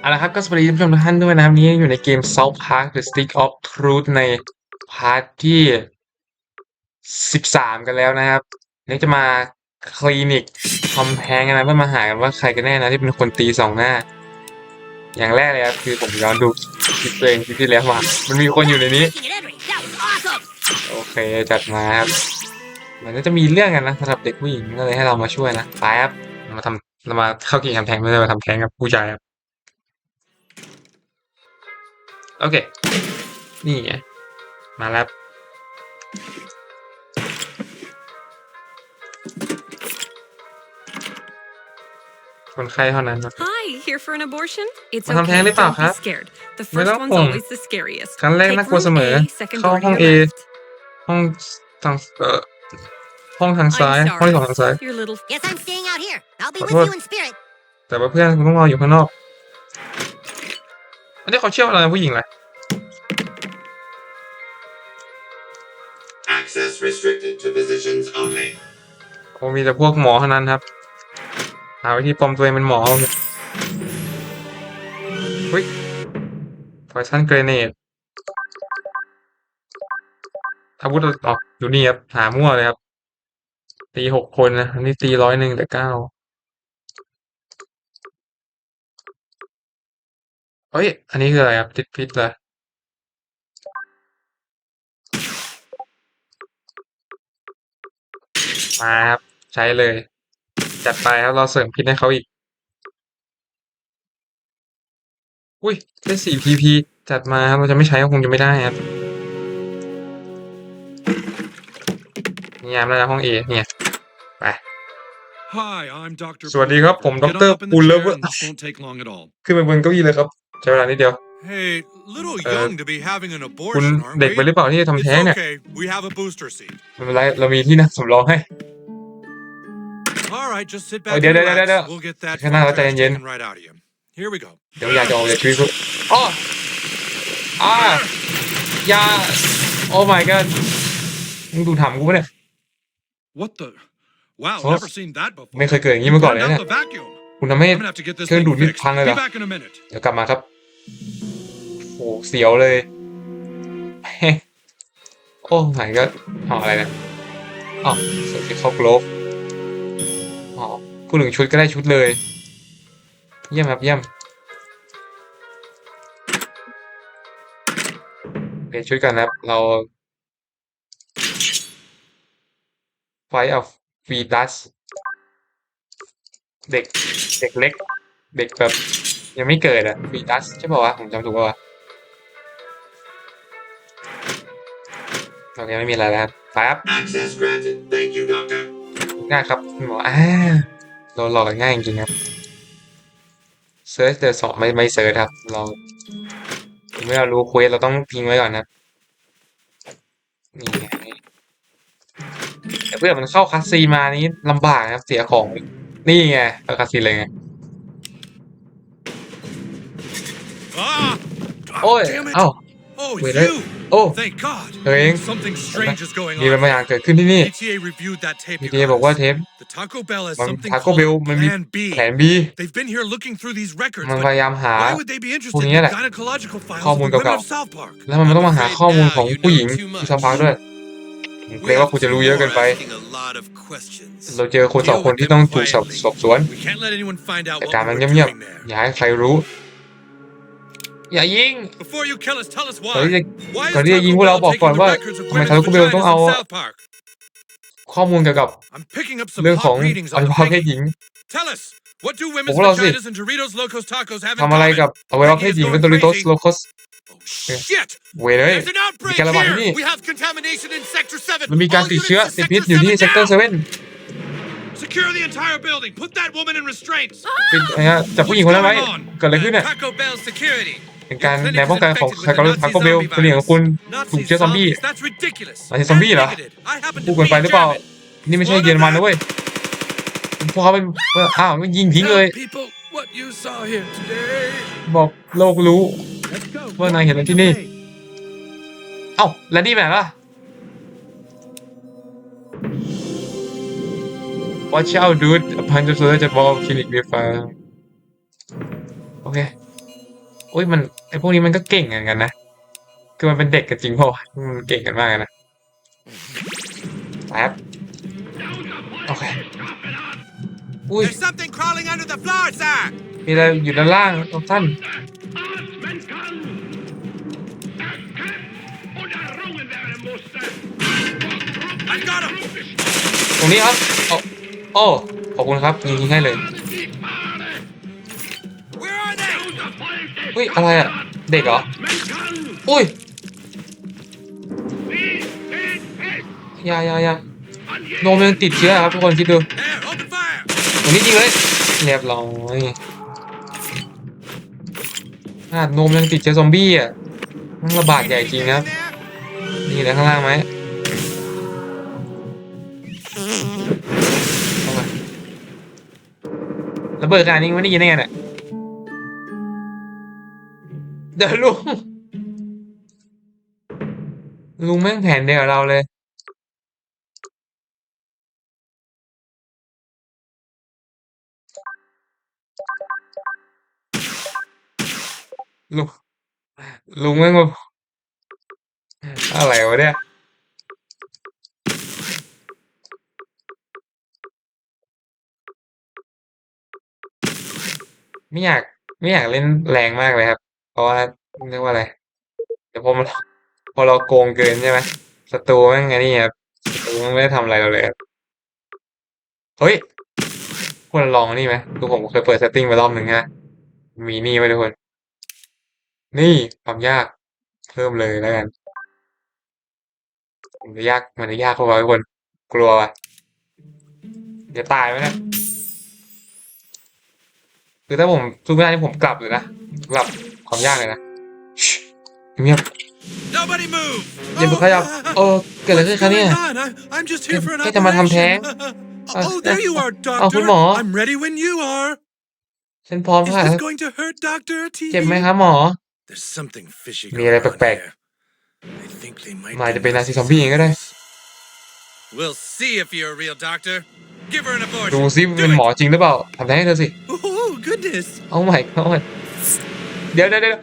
เอาละครับก็สวัสดีท่านผู้ชมทุกท่านด้วยนะครับนี้อยู่ในเกม South Park The Stick of Truth ในพาร์ทที่ 13 กันแล้วนะครับนี่จะมาคลินิกทำแท้งกันนะเพื่อมาหากันว่าใครกันแน่นะที่เป็นคนตีสองหน้า อย่างแรกเลยครับคือผมย้อนดูคลิปตัวเองคลิปที่แล้วมา มันมีคนอยู่ในนี้ โอเคจัดมาครับมันจะมีเรื่องกันนะสำหรับเด็กผู้หญิงก็เลยให้เรามาช่วยนะไปครับ มาทำเรามาเข้ากิ่งคำแทงไม่ได้มาทำแท้งกับผู้ชายครับ โอเค นี่ไง มาแล้วคนไข้เท่านั้นนะ Hi, here for an abortion? It's มาทำแท้งหรือเปล่า don't ครับ be scared. The ไม่ first ต้อง one's ห่วง always the scariest. ครั้งแรก Take น่ากลัว room เสมอ A, second เข้า door to ห้อง your A left. ห้องทางเอ่อห้องทางซ้าย I'm ห้องที่สอง sorry. ทางซ้าย Your little Guess I'm staying out here. I'll be What- with what? you in spirit. แต่ว่าเพื่อนคุณต้องรออยู่ข้างนอกอั นนี้เขาเชื่ออะไรผู้หญิงเลย Access restricted to physicians only. โอ้มีแต่พวกหมอเท่านั้นครับหาวิธีปลอมตัวเองเป็นหมอเนี่ยเฮ้ยพอยซันเกรเนดอาวุธออกอยู่นี่ครับ หามั่วเลยครับ ตีหกคนนะอันนี้ตีร้อยหนึ่งแต่เก้า เฮ้ย อันนี้คืออะไรครับ ติดพิษเหรอมาครับ ใช้เลย จัดไปครับ เราเสริมพิษให้เขาอีก อุ้ยได้สี่พีพีจัดมาครับ เราจะไม่ใช้ก็คงจะไม่ได้ครับนี่ยามแล้วนะห้องเอเนี่ย ไป Hi, I'm Dr. สวัสดีครับ ผมด Get ร on up in the ปูลเลอ chair ร์ and this won't take long at all. ขึ้นไปบนเก้าอี้เลยครับ ใช้เวลานิดเดียว Hey, little Uh, young to be having an คุณ abortion, aren't เด็กไปหรือ we? เปล่าที่จะทำ It's แท้งเนี่ย okay. We have a booster seat. ไม่เป็นไรเรามีที่นั่งสำรองให้ All right, just sit Oh, back and yeah, yeah, yeah, relax. yeah. We'll get that Cái nào phone tay trash nhìn. taken right out of you. Here we go. เดี๋ยวอยากจะออกจากชีวิตคุณอ๋ออ่าอย่าโอ้ my god มึงดูถามกูปะเนี่ย What the? Wow, Oh, never seen that before. ไม่เคยเกิดอย่างนี้มาก่อนเลย Turned เนี่ย out the vacuum. คุณทำให้ I'm gonna have to get this Cái thing đủ nít fixed. thằng này Be à? back in a minute. เดี๋ยวกลับมาครับโอ้เสียวเลย โอ้ my god ห่ออะไรเนี่ยอ๋อสติเข้ากลฟอ๋อผู้หนึ่งชุดก็ได้ชุดเลย เยี่ยมครับเยี่ยมเปลี่ยนชุดกันนะครับ เราไฟเอาฟีดัส เด็กเด็กเล็ก เด็กแบบ ยังไม่เกิดอะฟีดัสใช่ป่าวะผมจำถูกป่าวะโอเคไม่มีอะไรแล้วครับไปครับ Access granted. Thank you, Doctor. ง่ายครับคุณหมออ่าเราหลอกกันง่ายจริงๆครับเซิร์ชเดอสองไม่ไม่เซิร์ชครับ เราเมื่อเรารู้เควสเราต้องทิ้งไว้ก่อนนะนี่ไงแต่เพื่อมันเข้าคัสซีนมานี้ลำบากนะครับเสียของ นี่ไงเข้าคัสซีนเลยไง Ah! โอ้ย Damn it! เอ้า Oh, Wait, I- you! โอ้ Thank God. เธอเอง Something strange is going มีอะไร on. บางอย่างเกิดขึ้นที่นี่ ETA reviewed that tape. พี you เจบอกว่า guys. เทป The Taco Bell has มัน something ทาโก้เบล called มันมี Plan B. แผน B They've been here looking through these records, มัน but พยายามหา why would they be interested in พวกนี้แห the ละ gynecological files ข้อ of มูล the women เก่า of South Park? แล้วมันต้องมาหาข้อมูลของผู้หญิงที่ชาวพักด้วยผม เกรงว่าคุณจะรู้เยอะเกินไป เราเจอคนสองคนที่ต้องถูกสอบสอบสวน We can't let anyone find out แต่ what การ we มัน were เงียบ doing there. ๆอย่าให้ใครรู้ อย่ายิง Before you kill us, tell us ก่อนที่ why. จะ Why is ก่อนที่จะ Taco ยิงพวกเรา Bell บอกก่อน taking ว่า the records of ทำไม women's ทาโก้เบล vaginas ต้องเอา in South Park? ข้อมูลเกี่ยวกับ I'm picking up some เรื่องของ hot readings อวั on ย the วะเพศ piggy. หญิง Tell us, what do บอ women's กพวกเราสิ vaginas and Doritos Locos Tacos have in ทำอะไร common? กับอวัยวะเพศหญิงเป็นโดริโตสโลคอส Oh, shit! เว้ยเลย There's an outbreak มีการระบาดที่นี่ here! We have contamination in Sector 7! มันมีการ All ติดเชื้อ units ติ to ดพิษ Sector อยู่ที่7เซกเตอร์เซ now! เว่น Secure the entire building! Put that woman in restraints! เป็นอะไรฮะจับผู้หญิงคนนั้นไว้เกิดอะไรขึ้นเนี่ย Taco Bell security! เป็นการแนวป้องกันของทาโก้ทาโก้เบลคนหญิงของคุณถูก Nazi เชื้อซอมบี้ zombies, that's ridiculous! นาซีซอมบี้เหรอ And bigoted. I happen พูด to เกิน be ไปหรือเปล่า German. นี่ไม่ใช่เยอรมันนะเว้ยพวกเขาเป็นอ้าวยิงทิ้งเลย Tell people what you saw here today. บอกโลกรู้ Let's go. ว่านายเห็นอะไรที่นี่ เอ้าแล้วนี่แบบล่ะ Watch out dude a punch of soldier ball clinic with fire โอเคอุ้ยมันไอพวกนี้มันก็เก่งเหมือนกันนะ คือมันเป็นเด็กกันจริงเปล่าวะมันเก่งกันมากเลยนะแป๊บโอเค อุ้ย There's something crawling under the floor, sir. มีอะไรอยู่ด้านล่างครับท่าน I've got him. ตรงนี้ครับโอ้โอ้ขอบคุณครับยิงยิงให้เลย Where are they? อุ้ยอะไรอะ เด็กเหรอ อุ้ยอยาอยาอยาโนมยังติดเชื้อครับทุกคนคิดดู There, open fire. ตรงนี้ยิงเลย เรียบร้อยขนาดโนมยังติดเชื้อซอมบี้อะมันระบาดใหญ่จริงนะครับ In there? นี่เลยข้างล่างไหมระเบิดขนาดนี้ไม่ได้ยินได้ไงเนี่ยเดี๋ยวลุงลุงแม่งแผนเดียวกับเราเลย ลุงลุงแม่งแบบอะไรวะเนี่ยไม่อยากไม่อยากเล่นแรงมากเลยครับ เพราะว่าเรียกว่าอะไร เดี๋ยวพอมันพอเราโกงเกินใช่ไหมศัตรูแม่งไงนี่ครับศัตรูแม่งไม่ได้ทำอะไรเราเลยครับเฮ้ยควรลองนี่ไหมคือผมเคยเปิดเซตติ้งไปรอบหนึ่งฮะมีนี่ไว้ทุกคน นี่ความยากเพิ่มเลยแล้วกันมันจะยากมันจะยากเข้าไปทุกคนกลัวว่ะจะตายไหมเนี่ยคือถ้าผมสู้ไม่ได้นี่ผมกลับเลยนะกลับความยากเลยนะชิเงียบ Nobody move. อย่าไปขยับเออเกิดอะไรขึ้นคะเนี่ย What's going on? I, I'm just here for an แค่จะมาทำแท้ง operation. oh, there you are, เอาคุณ doctor. หมอ I'm ready when you are. ฉันพร้อม Is ค่ะ this going to hurt, doctor? เจ็บไหม TV? ครับหมอ There's something fishy มีอะไร going on แปลก here. I think they might มันอาจ be จะเป็นนาซี Nazis ซอมบี้เองก็ได้ We'll see if you're a real doctor. Give her an ดู abortion. ซิเป็นหมอจริงหรือเปล่าทำได้ให้เธอสิ Oh, goodness. เอาใหม่เอาใหม่เดี๋ยวเดี๋ยวเดี๋ยว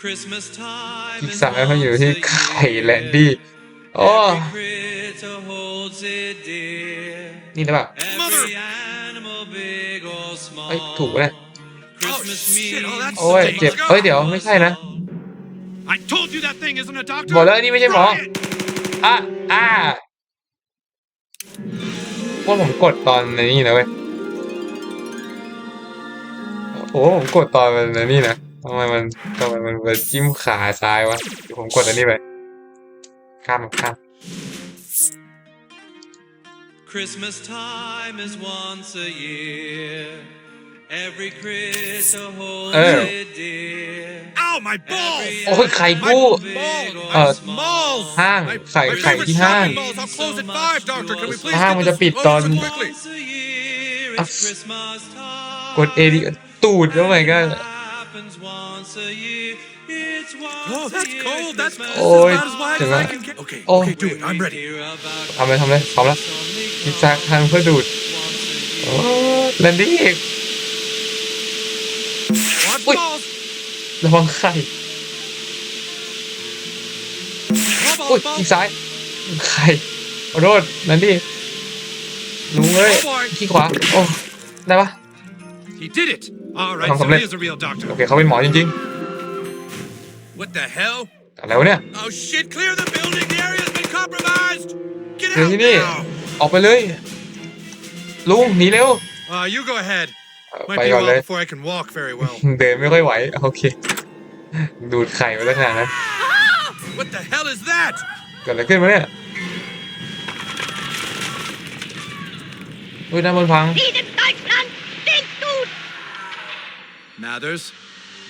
Christmas time อีก is สามเขาอยู่ once ที่ a ไข่ year. และดี้โอ้ Every critter holds it dear. นี่หรือเปล่า Mother. Every animal, big or เอ้ย small. ถูกปะเนี่ย โอ้ย stinks. เจ็บเอ้ยเดี๋ยวไม่ใช่นะ I told you that thing isn't a doctor. บอกแล้วอันนี้ไม่ใช่หมอ Try it. อะอ่าพวกผมกดตอนนี้นะเว้ยโอ้ผมกดตอนมันนี่นะทำไมมันทำไมมันไปจิ้มขาซ้ายวะเดี๋ยวผมกดอันนี้ไปข้ามข้าม Christmas time is once a year. Every critter holds Oh. it dear. Ow, my balls. Every โอ้ยไข่กู้ big or เอ่อ Balls. ห้าง My, ไข่ my ไข่ favorite ที่ห้าง shopping balls. I'll close at five, doctor. Can we please ห้าง get มัน this จะปิดตอน over quickly? Once a year, Ah. it's Christmas time. กดเอดีตูดแล้วไงก็ happens once a year. It's once Oh, that's a year, cold. That's, Christmas that's Oh, about as wide as I it's- can get. Okay, Oh. okay, do it. I'm ready. Hear about ทำเลยทำเลยพร้อมแล้วมีจากทางเพื่อดูดโอ้แลนดี้ Watch Wait. balls. ระวังไข่ Ball, อุ้ย ball, อี ball. กซ้ายไข่ขอโทษแลนดี้ลุงเอ้ย Oh boy. ขี้ขวาโอ้ได้ปะ He did it. All right, Không, so không he lên. is a real doctor. โอเคเขาเป็นหมอจริง What the hell? ๆอะไรวะเนี่ย Oh shit! Clear the building. The area's been compromised. Get เดี๋ยว out ที่นี่ now. ออกไปเลยลุงหนีเร็ว Uh, you go ahead. เออ Might ไป be a ก่อนเลย while before I can walk very well. เดินไม่ค่อยไหว โอเค ดูดไข่ไปแล้วขนาดนั้น What the hell is that? เกิดอะไรขึ้นวะเนี่ยอุ้ยด้านบนพัง Diesen Deutschland, den Tod! Mathers,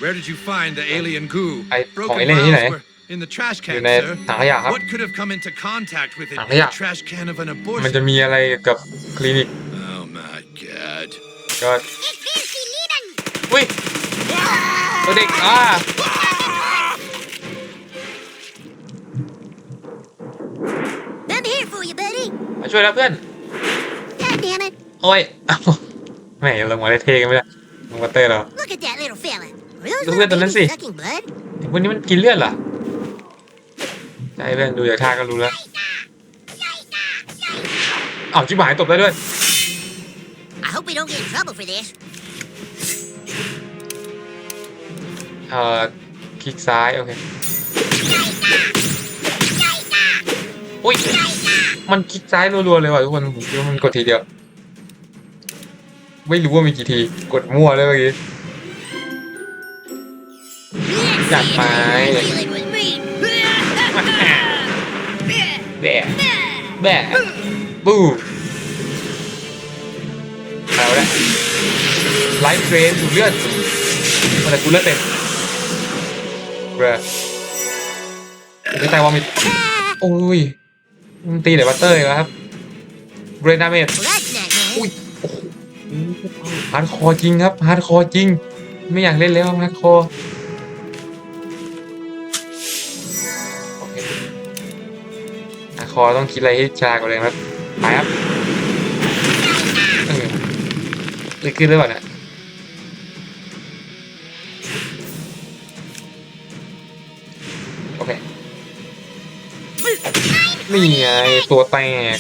where did you find the alien goo? I- Brokenของ alien ที่ไหน vials were in the trash อยู่ can, ใน sir. ถังขยะครับ What could have come into contact with it? ถังข The ยะ trash can of an มันจะ abortion. มีอะไรกับคลินิก Oh my god. ก็อุ้ยตัวเด็กอ่ามาช่วยแล้วเพื่อนโอ้ยแหมลงมาได้เท่กันไม่ได้ลงมาเตอเราดูเพื่อนตัวนั้นสิวันนี้มันกินเลือดเหรอใช่เพื่อนดูจากท่าก็รู้แล้วอ้าวจิ๋วหายตบได้ด้วย hope we don't get in trouble for this. เอ่อคลิกซ้าย โอเค อุ้ย มันคลิกซ้ายรัวๆเลยว่ะทุกคนผมคิดว่ามันกดทีเดียว ไม่รู้ว่ามีกี่ที กดมั่วเลยเมื่อกี้ จัดไป Dealing with me. แบะแบะบู ไลฟ์เทรนดูดเลือดมาแต่กูเลือดเต็มเบรจะตายวอมิดโอ้ยมึงตีเดี๋ยวบัตเตอร์อีกแล้วครับเบรนดาเมจอุ้ยฮาร์ดคอร์จริงครับฮาร์ดคอร์จริง ไม่อยากเล่นแล้วฮาร์ดคอร์คฮาร์ดคอร์ต้องคิดอะไรให้ฉลากว่าเดิมครับไปครับเออเลยขึ้นหรือเปล่าเนี่ย นี่ไงตัวแตก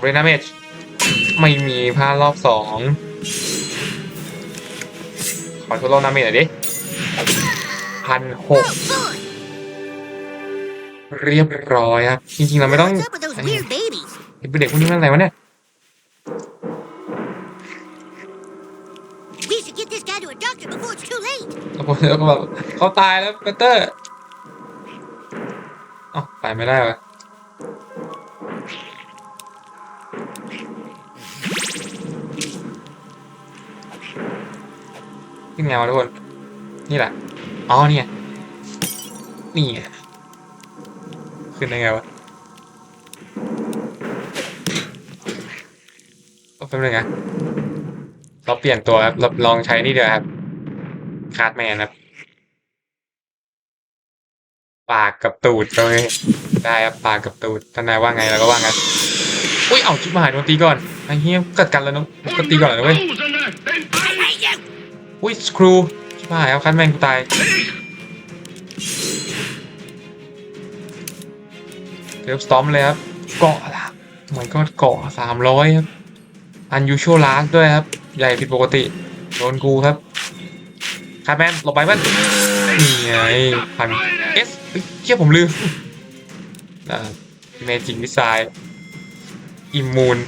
เรนาเมจไม่มีพลาดรอบสองขอทดลองนาเมจหน่อยดิพันหกเรียบร้อยครับจริงๆเราไม่ต้อง What's up with those weird babies? ไอ้เด็กพวกนี้มันอะไรวะเนี่ยแล้วผมแล้วก็แบบเขาตายแล้วเปเตอร์อ้าไปไม่ได้วะ ขึ้นไงวะทุกคน นี่แหละ อ๋อเนี่ย นี่ไงขึ้นได้ไงวะเอาแป๊บนึงนะเราเปลี่ยนตัวครับเราลองใช้นี่เดียวครับ คาร์ดแมนครับ ปากกับตูดเลย ได้ครับปากกับตูดท่านนายว่าไงเราก็ว่างั้นอุ้ยเอาชิบหายโดนตีก่อนไอ้เหี้ยกัดกันแล้วน้องก็ตีก่อนเลยเว้ยอุ้ยสครูชิบหายเอาคันแมนกูตายเดี๋ยวสตอมเลยครับเกาะละเหมือนก็เกาะสามร้อยครับอันยูชัวลาร์ด้วยครับ ใหญ่ผิดปกติ โดนกูครับคาร์แมนหลบไปมันนี่ไงพันเอสเชี่ยผมลืม เมจิกมิไซล์อิมมูน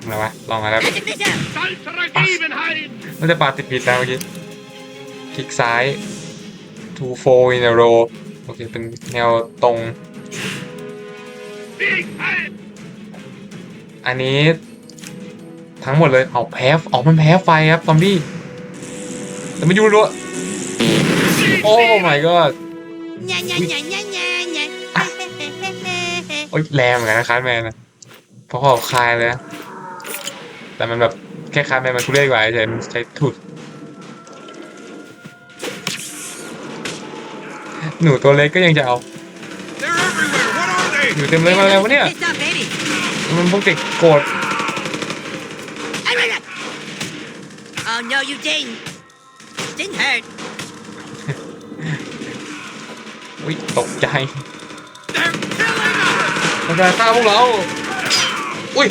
อะไรวะลองมาแล้วไม่ได้ปาติดผิดแล้วเมื่อกี้คลิกซ้าย two four in a row โอเค เป็นแนวตรง อันนี้ ทั้งหมดเลยเอาแพ้ออกมันแพ้ไฟครับซอมบี้แต่ไม่ยุ่รู้โอ้ my god โอ้ยแรงเหมือนกันนะคาร์ดแมนนะเพราะเขาคลายเลยนะแต่มันแบบแค่คาร์ดแมนมันทุเรศกว่าเฉยมันใช้ถุดหนูตัวเล็กก็ยังจะเอา They're everywhere. What are they? อยู่เต็มเลยมาแล้ววะเนี่ย It's not baby. มันพวกเด็กโกรธ Oh no, you didn't. Didn't hurt. วิตกใจ They're killing us. มันจะฆ่าพวกเรา อุ้ย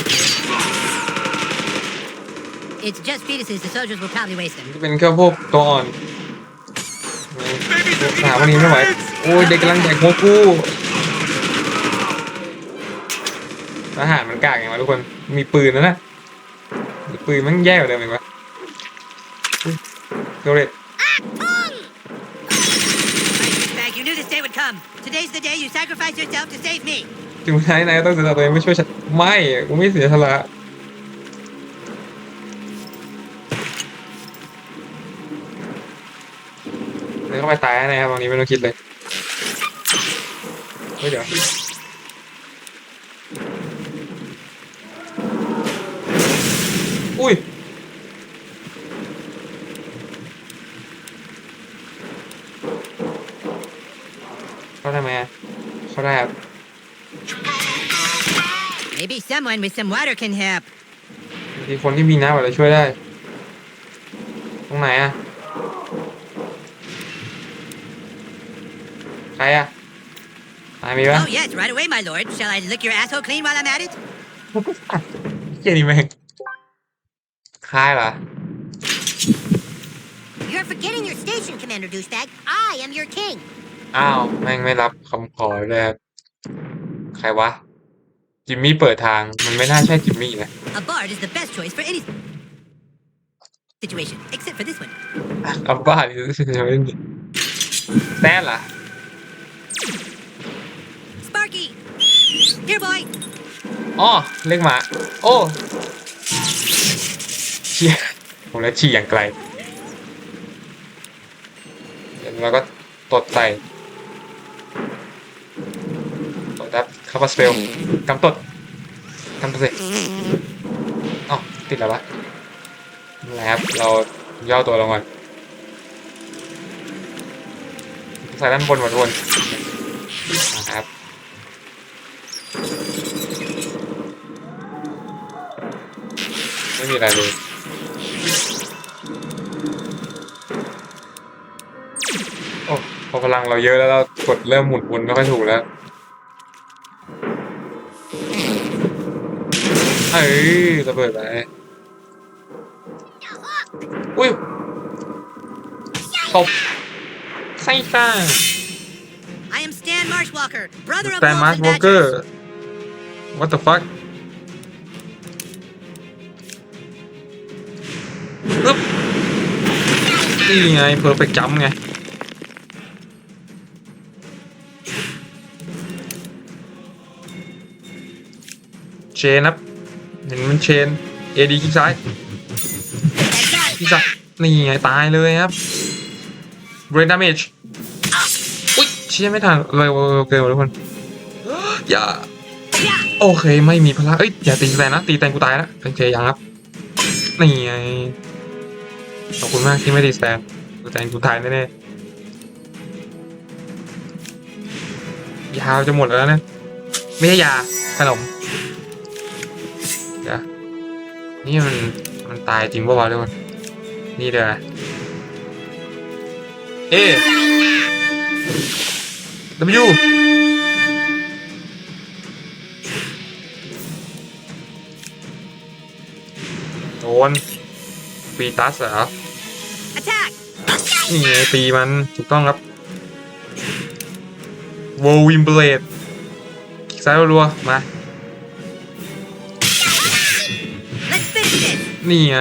It's just fetuses. The soldiers will probably waste them. จะเป็นแค่พวกตัวอ่อนสามวันนี้ไม่ไหว โอ้ยเด็กกำลังแดกโมกูทหารมันกากไงวะทุกคน มีปืนนะนะมีปืนมันแย่กว่าเดิมอีกวะอุ้ยโดเรต Bag, you knew this day would come. Today's the day you sacrifice yourself to save me. ถึงท้ายนายก็ต้องเสียสละตัวเองไม่ช่วยฉันไม่กูไม่เสียสละเดินเข้าไปตายแน่ครับตรงนี้ไม่ต้องคิดเลยเฮ้ยเดี๋ยวอุ้ยเขาทำไมอะเขาได้ครับ Maybe someone with some water can help. มีคนที่มีน้ำอะไรช่วยได้ ตรงไหนอะใครอะอ่ามีปะ Oh, yes, right away, my lord. Shall I lick your asshole clean while I'm at it? เหี้ยนี่แม่งคล้ายเหรอ You're forgetting your station, Commander Douchebag. I am your king. อ้าว แม่งไม่รับคำขอเลยครับใครวะ จิมมี่เปิดทางมันไม่น่าใช่จิมมี่นะ A bard is the best choice for any situation, except for this one. อับบ้าหรือจะไม่มีแต้นเหรอ Sparky! Here, boy! อ๋อเรียกหมา โอ้เชี่ยผมแล้วฉี่อย่างไกลแล้วก็ตดใส่ ตดครับคาปาสเปลกำตดกำตดสิอ๋อติดแล้ววะนั่แหละครับ เราย่อตัวลงก่อนใส่ด้านบนหมดวนนะครับไม่มีอะไรเลยโอ้พอพลังเราเยอะแล้วเรากดเริ่มหมุนวนไม่ค่อยถูกแล้ว อ้ยระเบิดไปอุ้ยตบไส้ซ่า I am Stan Marshwalker, brother of แต่ Wolves มาร์ and วอลเกอ Badgers. ร์ what the fuck ปึ๊บนี่ไง perfect jump ไงเชนค เห็นมันเชน AD คลิกซ้ายคลิกซ้ายนี่ไงตายเลยครับ brain damage อุ้ยเชี่ยไม่ทันเลยเกินทุกคนอย่าโอเคไม่มีพลังเอ้ยอย่าตีแตนนะตีแตนกูตายแล้วโอเคยังครับนี่ไงขอบคุณมากที่ไม่ตีแตนกูแตนกูตายแน่ๆยาวจะหมดแล้วนะไม่ใช่ยาขนม นี่มันมันตายจริงป่าวะทุกคนนี่เด้อเอ๊วโดนปีตัสเหรอ Attack! นี่ไงตีมันถูกต้องครับโววิมเบลดซ้ายรัวๆมา นี่ไง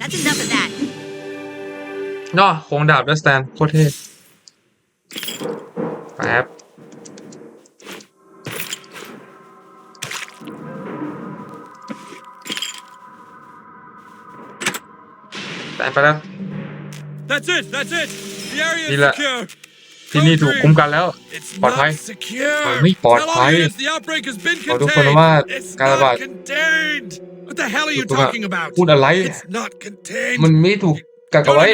That's enough of that. เนาะโคงดาบด้วยสแตนโคตรเท่แป๊บแตนไปแล้ว That's it. That's it. The area is Nila- secure. ที่นี่ถูกคุ้มกันแล้ว It's ปลอดภัย not secure. มันไม่ปลอด Tell ภัย all units the outbreak has been บอกทุกคนว่า contained. It's การระบาด not contained. What the hell are you ถูกต้อง talking about? พูดอะไร It's not contained. มันไม่ถูกกักเอาไว้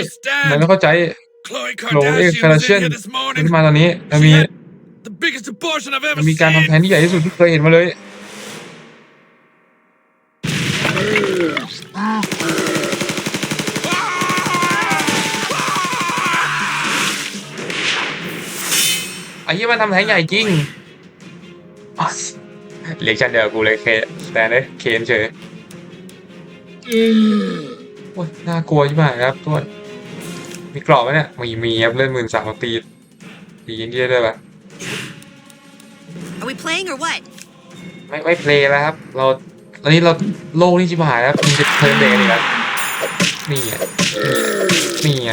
มันไม่เข้าใจ Chloe โหลเอ็ก Kardashian คารา was เชียน in here this ที่ morning. มาตอนนี้มันมี She had the biggest abortion I've มั ever นมีการทำแท้ง seen. ที่ใหญ่ที่สุดที่เคยเห็นมาเลย ไอ้ยี่มันทำแท้งใหญ่จริงอ๊ะเรียกชันเดียวกับกูเลยเคแต่เนี่ยเคนเฉยโอ้ยน่ากลัวใช่ไหมครับทุกคนมีกรอบไหมเนี่ยมีมีครับเล่นหมื่นสามตีตีอินเดียด้วยปะ Are we playing or what? ไม่ไม่เพลย์แล้วครับ เราตอนนี้เราโลกนี่ชิบหายแล้วมีจะเทิร์นเดย์นี่ครับนี่ไงนี่ไง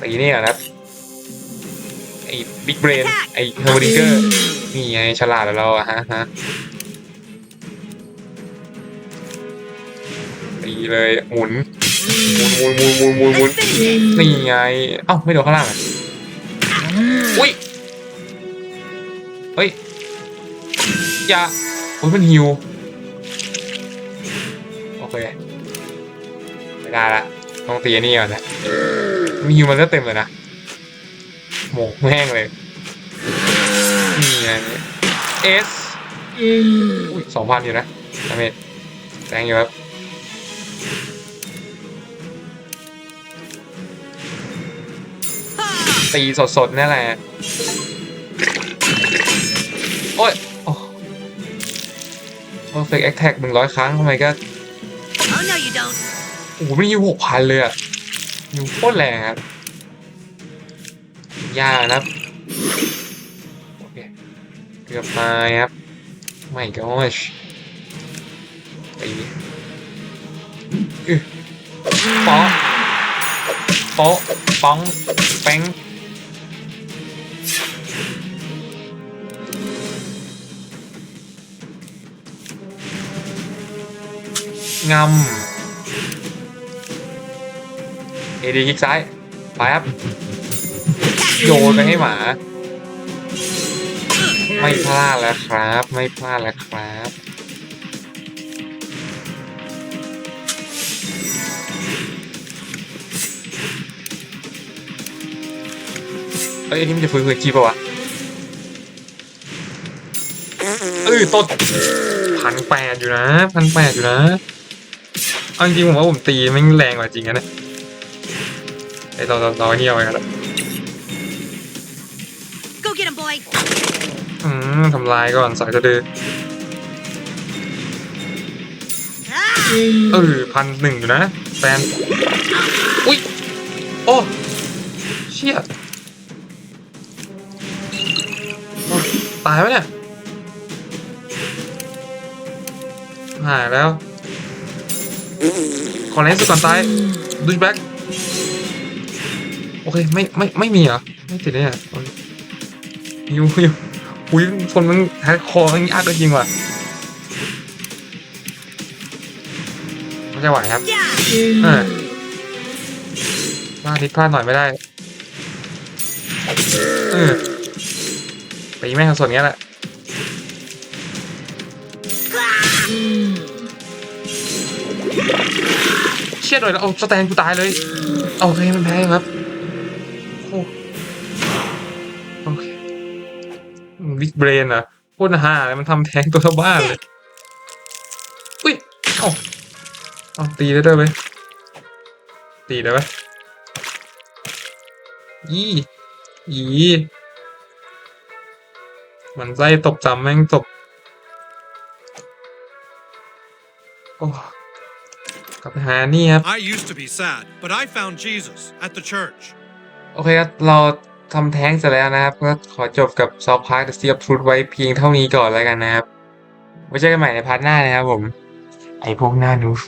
ตีนี่ก่อนครับไอ้บิ๊กเบรนไอ้เฮอร์ดิเกอร์นี่ไงฉลาดแล้วเราอะฮะฮะตีเลยหมุนหมุนหมุนหมุนหมุนหมุนหมุน Let's finish it! นี่ไงเอ้าไม่โดนข้างล่างอะอุ้ยเฮ้ยอย่าโอ้ยมันฮิวโอเคไม่ได้ละต้องตีอันนี่ก่อนนะ มีฮิวมันก็เต็มเลยนะโหมกแม่งเลยนี่ไงเอสอุ้ยสองพันอยู่นะดาเมจแรงอยู่ครับตีสดๆนี่แหละ โอ้ยโอ้ perfect attack หนึ่งร้อยครั้งทำไมก็ Oh, no, you don't. โอ้โหไม่ยิวหกพันเลยอะ ยิวโคตรแรงครับยากนะครับโอเคเกือบตายครับไม่ก็ชตีอื้อป๊อกโป๊ะป้องแป้งงำ อดีคลิกซ้ายไปครับ โยนไปให้หมา ไม่พลาดแล้วครับ ไม่พลาดแล้วครับเอ้ยอันนี้มันจะฟื้นคืนชีพปะวะเออต้นพันแปดอยู่นะพันแปดอยู่นะ เอาจริงผมว่าผมตีแม่งแรงกว่าจริงนะเนี่ย ไอ้ตอนตอนตอนเหี่ยวไปกันแล้ว Go get him, boy. อืมทำลายก่อนสายสะดือ Ah! เออพันหนึ่งอยู่นะแฟน อุ้ย โอ้ เชี่ยโอ้ตายไหมเนี่ย หายแล้ว ขอแรงสุดก่อนตายดูแบ็ค โอเคไม่ไม่ไม่มีเหรอไม่ติดเนี่ยโอเคยูยูอุ้ยคนมันแฮกคอร์มันยากก็จริงว่ะไม่ใช่ไหวครับ Yeah! เออพลาดนิดพลาดหน่อยไม่ได้เออตีแม่งส่วนนี้แหละเชี่ยหน่อยแล้วเอาสแตนกูตายเลย โอเคมันแพ้ครับ บิ๊กเบรนอะโคตรห่าเลยมันทำแทงตัวชาวบ้านเลย อุ้ยเอ้าเอาตีได้ด้วยไหมตีได้ไหมยี่ยี่มันไส้ตบจำแม่งตบโอ้กลับไปหานี่ครับ I used to be sad, but I found Jesus at the church. โอเคครับเรา ทำแท้งเสร็จแล้วนะครับ ก็ขอจบกับซอฟพาร์ The Sea of Truth ไว้เพียงเท่านี้ก่อนแล้วกันนะครับ ไว้เจอกันใหม่ในพาร์ทหน้านะครับผม ไอพวกหน้านูฟ